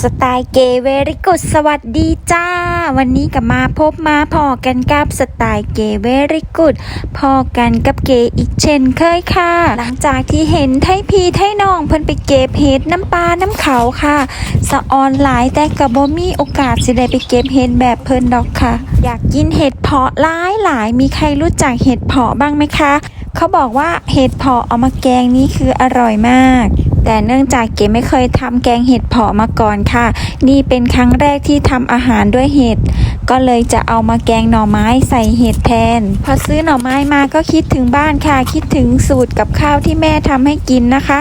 สไตล์เกเวริกุดสวัสดีจ้า วันนี้กับมาพบมาพอกันกับสไตล์เกเวริกุดพอกันกับเกอีกเช่นเคยค่ะ หลังจากที่เห็นไทยพีไทยน้องเพิ่นไปเก็บเห็ดน้ำปลาน้ำเขาค่ะ สะออนหลายแต่กับบ่มีโอกาสสิได้ไปเก็บเห็ดแบบเพิ่นดอกค่ะ อยากกินเห็ดเพาะหลายหลายมีใครรู้จักเห็ดเพาะบ้างไหมคะ เขาบอกว่าเห็ดเพาะเอามาแกงนี้คืออร่อยมาก แต่เนื่องจากเก๋ไม่เคยทำแกงเห็ดเพาะมาก่อนค่ะ นี่เป็นครั้งแรกที่ทำอาหารด้วยเห็ด ก็เลยจะเอามาแกงหน่อไม้ใส่เห็ดแทน พอซื้อหน่อไม้มาก็คิดถึงบ้านค่ะ คิดถึงสูตรกับข้าวที่แม่ทำให้กินนะคะ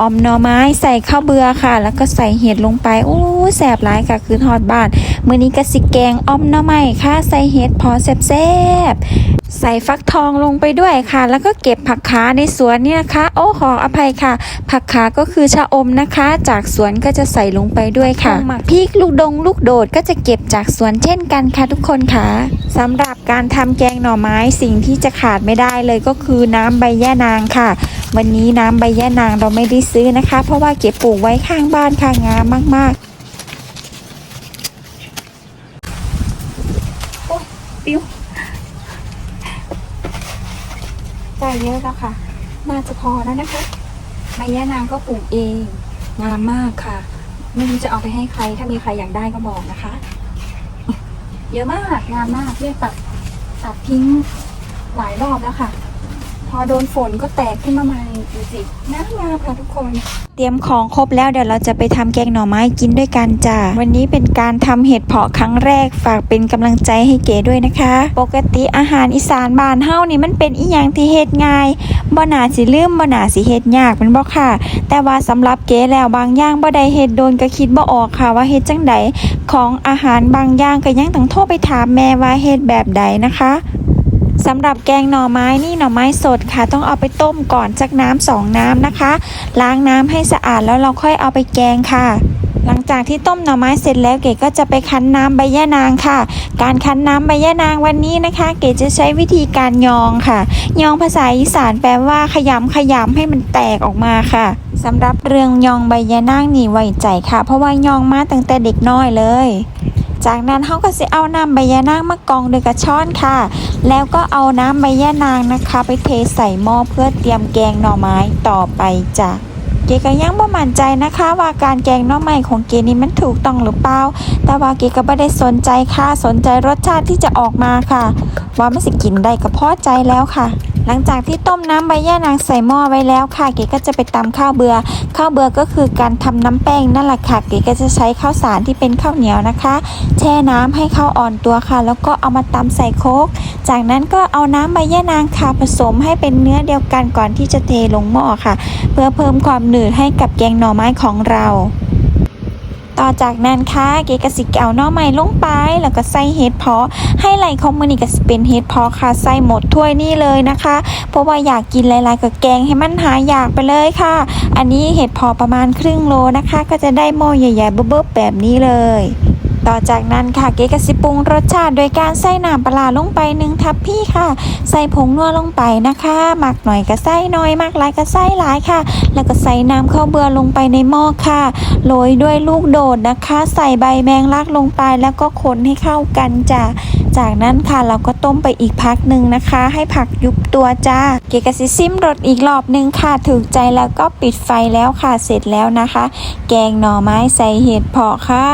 ออมหน่อไม้ใส่ข้าวเบือค่ะ แล้วก็ใส่เห็ดลงไปโอ้แสบหลายค่ะคือทอดบ้านมื้อนี้ก็สิแกงออมหน่อไม้ค่ะ ใส่เห็ดพอแซ่บๆใส่ฟักทองลงไปด้วยค่ะ แล้วก็เก็บผักขาในสวนเนี่ยนะคะ โอ้ขออภัยค่ะ ผักขาก็คือชะอมนะคะ จากสวนก็จะใส่ลงไปด้วยค่ะหมักพริกลูกดงลูกโดดก็จะเก็บจากสวนเช่นกันค่ะทุกคนค่ะสำหรับการทำแกงหน่อไม้สิ่งที่จะขาดไม่ได้เลยก็คือน้ำใบย่านางค่ะ วันนี้น้ำใบย่านางเราไม่ได้ซื้อนะคะ เพราะว่าเก็บปลูกไว้ข้างบ้านค่ะงามมากๆโอ้ยปิ้วได้เยอะแล้วค่ะ น่าจะพอแล้วนะคะใบย่านางก็ปลูกเองงามมากค่ะ ไม่รู้จะเอาไปให้ใคร ถ้ามีใครอยากได้ก็บอกนะคะ เยอะมากงามมากเรียกตัดตัดทิ้งหลายรอบแล้วค่ะ อโดนฝนก็แตกขึ้นมาใหม่ดูสิงามงามค่ะทุกคน เตรียมของครบแล้วเดี๋ยวเราจะไปทำแกงหน่อไม้กินด้วยกันจ้ะวันนี้เป็นการทำเห็ดเพาะครั้งแรกฝากเป็นกำลังใจให้เก๋ด้วยนะคะ ปกติอาหารอีสานบ้านเฮานี่มันเป็นอีหยังที่เฮ็ดง่ายบ่น่าสิลืมบ่น่าสิเฮ็ดยากแมันบ่ค่ะ แต่ว่าสำหรับเก๋แล้วบางอย่างบ่ได้เฮ็ดโดนก็คิดบ่ออกค่ะว่าเฮ็ดจังใดของอาหารบางอย่างก็ยังต้องโทรไปถามแม่ว่าเฮ็ดแบบใดนะคะ สำหรับแกงหน่อไม้นี่หน่อไม้สดค่ะ ต้องเอาไปต้มก่อนสักน้ำสองน้ำนะคะ ล้างน้ำให้สะอาดแล้วเราค่อยเอาไปแกงค่ะ หลังจากที่ต้มหน่อไม้เสร็จแล้วเก๋ก็จะไปคั้นน้ำใบย่านางค่ะ การคั้นน้ำใบย่านางวันนี้นะคะ เก๋จะใช้วิธีการยองค่ะ ยองภาษาอีสานแปลว่าขยำขยำให้มันแตกออกมาค่ะสำหรับเรื่องยองใบย่านางนี่ไว้ใจค่ะ เพราะว่ายองมาตั้งแต่เด็กน้อยเลย จากนั้นเขาก็จะเอาน้ำใบยานางมากรองด้วยกระชอนค่ะ แล้วก็เอาน้ำใบย่านางนะคะ ไปเทใส่หม้อเพื่อเตรียมแกงหน่อไม้ต่อไปจ้ะเกก็ยังบ่มั่นใจนะคะ ว่าการแกงน่อไม้ของเกนี่มันถูกต้องหรือเปล่า แต่ว่าเกก็ไม่ได้สนใจค่ะ สนใจรสชาติที่จะออกมาค่ะ ว่ามันสิกินได้ก็พอใจแล้วค่ะ หลังจากที่ต้มน้ำใบย่านางใส่หม้อไว้แล้วค่ะ เก๋ก็จะไปตำข้าวเบือ ข้าวเบือก็คือการทำน้ำแป้งนั่นแหละค่ะ เก๋ก็จะใช้ข้าวสารที่เป็นข้าวเหนียวนะคะ แช่น้ำให้ข้าวอ่อนตัวค่ะ แล้วก็เอามาตำใส่โคก จากนั้นก็เอาน้ำใบย่านางค่ะผสมให้เป็นเนื้อเดียวกันก่อนที่จะเทลงหม้อค่ะ เพื่อเพิ่มความหนืดให้กับแกงหน่อไม้ของเรา ต่อจากนั้นค่ะเกกสิเอาน่อไม้ลงไป แล้วก็ใส่เห็ดพอให้ไหลของมันนี่ก็สิเป็นเห็ดพอค่ะใส่หมดถ้วยนี่เลยนะคะ เพราะว่าอยากกินหลายๆกับแกงให้มันหายอยากไปเลยค่ะ อันนี้เห็ดพอประมาณครึ่งโลนะคะ ก็จะได้หม้อใหญ่ๆเบิบๆแบบนี้เลย ต่อจากนั้นค่ะเก๋กะสิปรุงรสชาติโดยการใส่น้ำปลาลงไปหนึ่งทัพพี่ค่ะ ใส่ผงนัวลงไปนะคะหมักหน่อยก็ใส่น้อยมากหลายก็ใส่หลายค่ะ แล้วก็ใส่น้ำข้าวเบือลงไปในหม้อค่ะโรยด้วยลูกโดดนะคะ ใส่ใบแมงลักลงไปแล้วก็คนให้เข้ากันจ้ะจากนั้นค่ะเราก็ต้มไปอีกพักหนึ่งนะคะ ให้ผักยุบตัวจ้า เก๋กสิซิมรสอีกรอบหนึ่งค่ะถูกใจแล้วก็ปิดไฟแล้วค่ะเสร็จแล้วนะคะ แกงหน่อไม้ใส่เห็ดเพาะค่ะ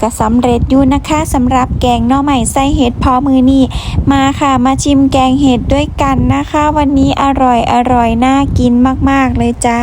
ก็สำเร็จอยู่นะคะสำหรับแกงหน่อใหม่ไส้เห็ดพอมือนี่มาค่ะมาชิมแกงเห็ดด้วยกันนะคะ วันนี้อร่อยอร่อยน่ากินมาก ๆ เลยจ้า